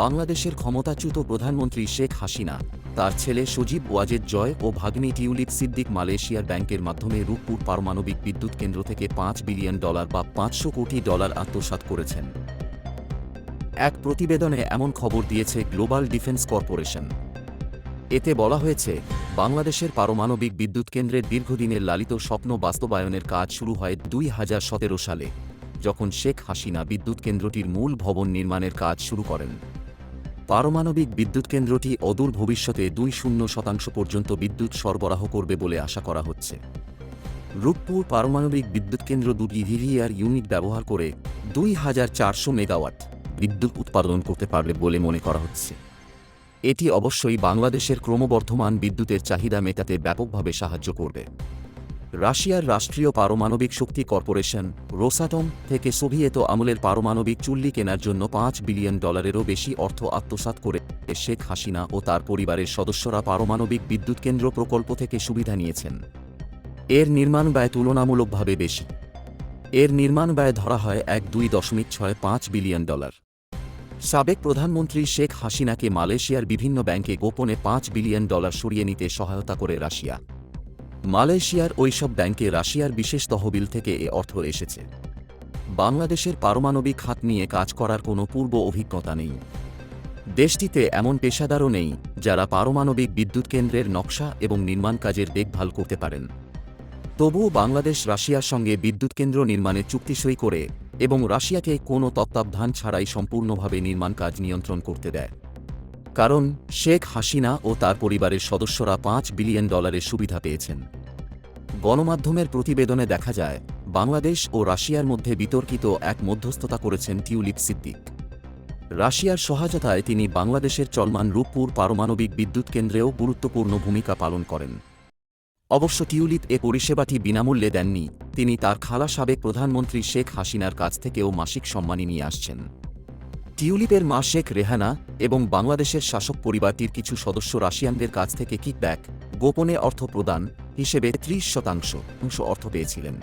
বাংলাদেশের ক্ষমতাচ্যুত প্রধানমন্ত্রী শেখ হাসিনা, তার ছেলে সজীব ওয়াজেদ জয় ও ভাগ্নি টিউলিপ সিদ্দিক মালয়েশিয়ার ব্যাংকের মাধ্যমে রূপপুর পারমাণবিক বিদ্যুৎ কেন্দ্র থেকে পাঁচ বিলিয়ন ডলার বা পাঁচশো কোটি ডলার আত্মসাৎ করেছেন। এক প্রতিবেদনে এমন খবর দিয়েছে গ্লোবাল ডিফেন্স কর্পোরেশন। এতে বলা হয়েছে, বাংলাদেশের পারমাণবিক বিদ্যুৎ কেন্দ্রের দীর্ঘদিনের লালিত স্বপ্ন বাস্তবায়নের কাজ শুরু হয় দুই হাজার সতেরো সালে, যখন শেখ হাসিনা বিদ্যুৎ কেন্দ্রটির মূল ভবন নির্মাণের কাজ শুরু করেন। পারমাণবিক বিদ্যুৎ কেন্দ্রটি অদূর ভবিষ্যতে দুই শূন্য শতাংশ পর্যন্ত বিদ্যুৎ সরবরাহ করবে বলে আশা করা হচ্ছে। রূপপুর পারমাণবিক বিদ্যুৎ কেন্দ্র দুটি ভিভিআর ইউনিট ব্যবহার করে দুই হাজার চারশো মেগাওয়াট বিদ্যুৎ উৎপাদন করতে পারবে বলে মনে করা হচ্ছে। এটি অবশ্যই বাংলাদেশের ক্রমবর্ধমান বিদ্যুতের চাহিদা মেটাতে ব্যাপকভাবে সাহায্য করবে। রাশিয়ার রাষ্ট্রীয় পারমাণবিক শক্তি কর্পোরেশন, রোসাটম, থেকে সোভিয়েত আমলের পারমাণবিক চুল্লি কেনার জন্য পাঁচ বিলিয়ন ডলারেরও বেশি অর্থ আত্মসাৎ করে শেখ হাসিনা ও তার পরিবারের সদস্যরা পারমাণবিক বিদ্যুৎ কেন্দ্র প্রকল্প থেকে সুবিধা নিয়েছেন। এর নির্মাণ ব্যয় তুলনামূলকভাবে বেশি। এর নির্মাণ ব্যয় ধরা হয় এক দুই দশমিক ছয় পাঁচ বিলিয়ন ডলার। সাবেক প্রধানমন্ত্রী শেখ হাসিনাকে মালয়েশিয়ার বিভিন্ন ব্যাংকে গোপনে পাঁচ বিলিয়ন ডলার সরিয়ে নিতে সহায়তা করে রাশিয়া। মালয়েশিয়ার ওইসব ব্যাংকে রাশিয়ার বিশেষ তহবিল থেকে এ অর্থ এসেছে। বাংলাদেশের পারমাণবিক খাত নিয়ে কাজ করার কোনো পূর্ব অভিজ্ঞতা নেই। দেশটিতে এমন পেশাদারও নেই যারা পারমাণবিক বিদ্যুৎ কেন্দ্রের নকশা এবং নির্মাণ কাজের দেখভাল করতে পারেন। তবুও বাংলাদেশ রাশিয়ার সঙ্গে বিদ্যুৎ কেন্দ্র নির্মাণে চুক্তি সই করে এবং রাশিয়াকে কোনো তত্ত্বাবধান ছাড়াই সম্পূর্ণভাবে নির্মাণ কাজ নিয়ন্ত্রণ করতে দেয়। কারণ শেখ হাসিনা ও তার পরিবারের সদস্যরা পাঁচ বিলিয়ন ডলারের সুবিধা পেয়েছেন। গণমাধ্যমের প্রতিবেদনে দেখা যায়, বাংলাদেশ ও রাশিয়ার মধ্যে বিতর্কিত এক মধ্যস্থতা করেছেন টিউলিপ সিদ্দিক। রাশিয়ার সহায়তায় তিনি বাংলাদেশের চলমান রূপপুর পারমাণবিক বিদ্যুৎ কেন্দ্রেও গুরুত্বপূর্ণ ভূমিকা পালন করেন। অবশ্য টিউলিপ এ পরিষেবাটি বিনামূল্যে দেননি, তিনি তার খালা সাবেক প্রধানমন্ত্রী শেখ হাসিনার কাছ থেকেও মাসিক সম্মানী নিয়ে আসছেন। টিউলিপের মা শেখ রেহানা এবং বাংলাদেশের শাসক পরিবারটির কিছু সদস্য রাশিয়ানদের কাছ থেকে কিকব্যাক, গোপনে অর্থ প্রদান হিসেবে ত্রিশ শতাংশ অংশ অর্থ পেয়েছিলেন।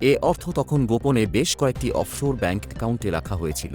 এ অর্থ তখন গোপনে বেশ কয়েকটি অফশোর ব্যাংক অ্যাকাউন্টে রাখা হয়েছিল।